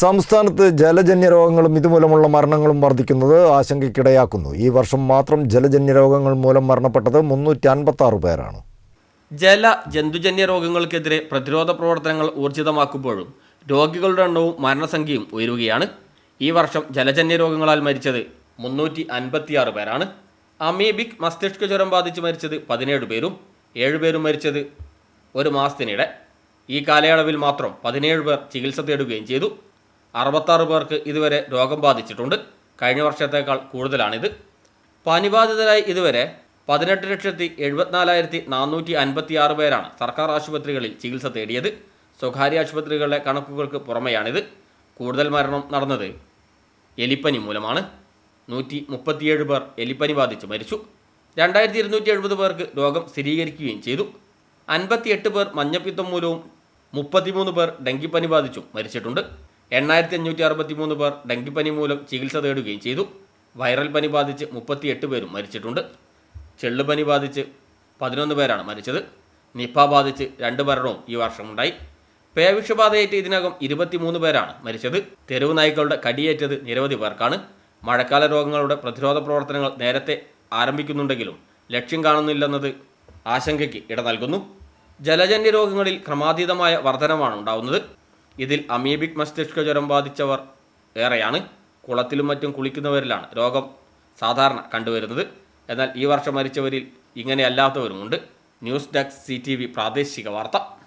സംസ്ഥാനത്ത് ജലജന്യ രോഗങ്ങളും ഇതുമൂലമുള്ള മരണങ്ങളും വർദ്ധിക്കുന്നത് ആശങ്കയ്ക്കിടയാക്കുന്നു. ഈ വർഷം മാത്രം ജലജന്യ രോഗങ്ങൾ മൂലം മരണപ്പെട്ടത് മുന്നൂറ്റി അൻപത്തി പേരാണ്. ജല ജന്തുജന്യ രോഗങ്ങൾക്കെതിരെ പ്രതിരോധ പ്രവർത്തനങ്ങൾ ഊർജിതമാക്കുമ്പോഴും രോഗികളുടെ എണ്ണവും മരണസംഖ്യയും ഉയരുകയാണ്. ഈ വർഷം ജലജന്യ രോഗങ്ങളാൽ മരിച്ചത് മുന്നൂറ്റി അൻപത്തിയാറ് പേരാണ്. അമീബിക് മസ്തിഷ്ക ജ്വരം ബാധിച്ച് മരിച്ചത് പതിനേഴ് പേരും ഏഴുപേരും മരിച്ചത് ഒരു മാസത്തിനിടെ. ഈ കാലയളവിൽ മാത്രം പതിനേഴ് പേർ ചികിത്സ തേടുകയും ചെയ്തു. അറുപത്താറ് പേർക്ക് ഇതുവരെ രോഗം ബാധിച്ചിട്ടുണ്ട്. കഴിഞ്ഞ വർഷത്തേക്കാൾ കൂടുതലാണിത്. പനിബാധിതരായി ഇതുവരെ പതിനെട്ട് ലക്ഷത്തി എഴുപത്തിനാലായിരത്തി നാനൂറ്റി അൻപത്തി ആറ് പേരാണ് സർക്കാർ ആശുപത്രികളിൽ ചികിത്സ തേടിയത്. സ്വകാര്യ ആശുപത്രികളിലെ കണക്കുകൾക്ക് പുറമെയാണിത്. കൂടുതൽ മരണം നടന്നത് എലിപ്പനി മൂലമാണ്. നൂറ്റി മുപ്പത്തിയേഴ് പേർ എലിപ്പനി ബാധിച്ച് മരിച്ചു. രണ്ടായിരത്തി ഇരുന്നൂറ്റി എഴുപത് പേർക്ക് രോഗം സ്ഥിരീകരിക്കുകയും ചെയ്തു. അൻപത്തിയെട്ട് പേർ മഞ്ഞപ്പിത്തം മൂലവും മുപ്പത്തിമൂന്ന് പേർ ഡെങ്കിപ്പനി ബാധിച്ചും മരിച്ചിട്ടുണ്ട്. എണ്ണായിരത്തി അഞ്ഞൂറ്റി അറുപത്തി മൂന്ന് പേർ ഡെങ്കിപ്പനി മൂലം ചികിത്സ തേടുകയും ചെയ്തു. വൈറൽ പനി ബാധിച്ച് മുപ്പത്തിയെട്ട് പേരും മരിച്ചിട്ടുണ്ട്. ചെള്ളുപനി ബാധിച്ച് പതിനൊന്ന് പേരാണ് മരിച്ചത്. നിപ്പ ബാധിച്ച് രണ്ട് മരണവും ഈ വർഷമുണ്ടായി. പേവിഷബാധയേറ്റ് ഇതിനകം ഇരുപത്തിമൂന്ന് പേരാണ് മരിച്ചത്. തെരുവ് നായ്ക്കളുടെ കടിയേറ്റത് നിരവധി പേർക്കാണ്. മഴക്കാല രോഗങ്ങളുടെ പ്രതിരോധ പ്രവർത്തനങ്ങൾ നേരത്തെ ആരംഭിക്കുന്നുണ്ടെങ്കിലും ലക്ഷ്യം കാണുന്നില്ലെന്നത് ആശങ്കയ്ക്ക് ഇട നൽകുന്നു. ജലജന്യ രോഗങ്ങളിൽ ക്രമാതീതമായ വർധനമാണ് ഉണ്ടാവുന്നത്. ഇതിൽ അമീബിക് മസ്തിഷ്ക ജ്വരം ബാധിച്ചവർ ഏറെയാണ്. കുളത്തിലും മറ്റും കുളിക്കുന്നവരിലാണ് രോഗം സാധാരണ കണ്ടുവരുന്നത്. എന്നാൽ ഈ വർഷം മരിച്ചവരിൽ ഇങ്ങനെയല്ലാത്തവരുമുണ്ട്. ന്യൂസ് ഡെസ്ക് സി പ്രാദേശിക വാർത്ത.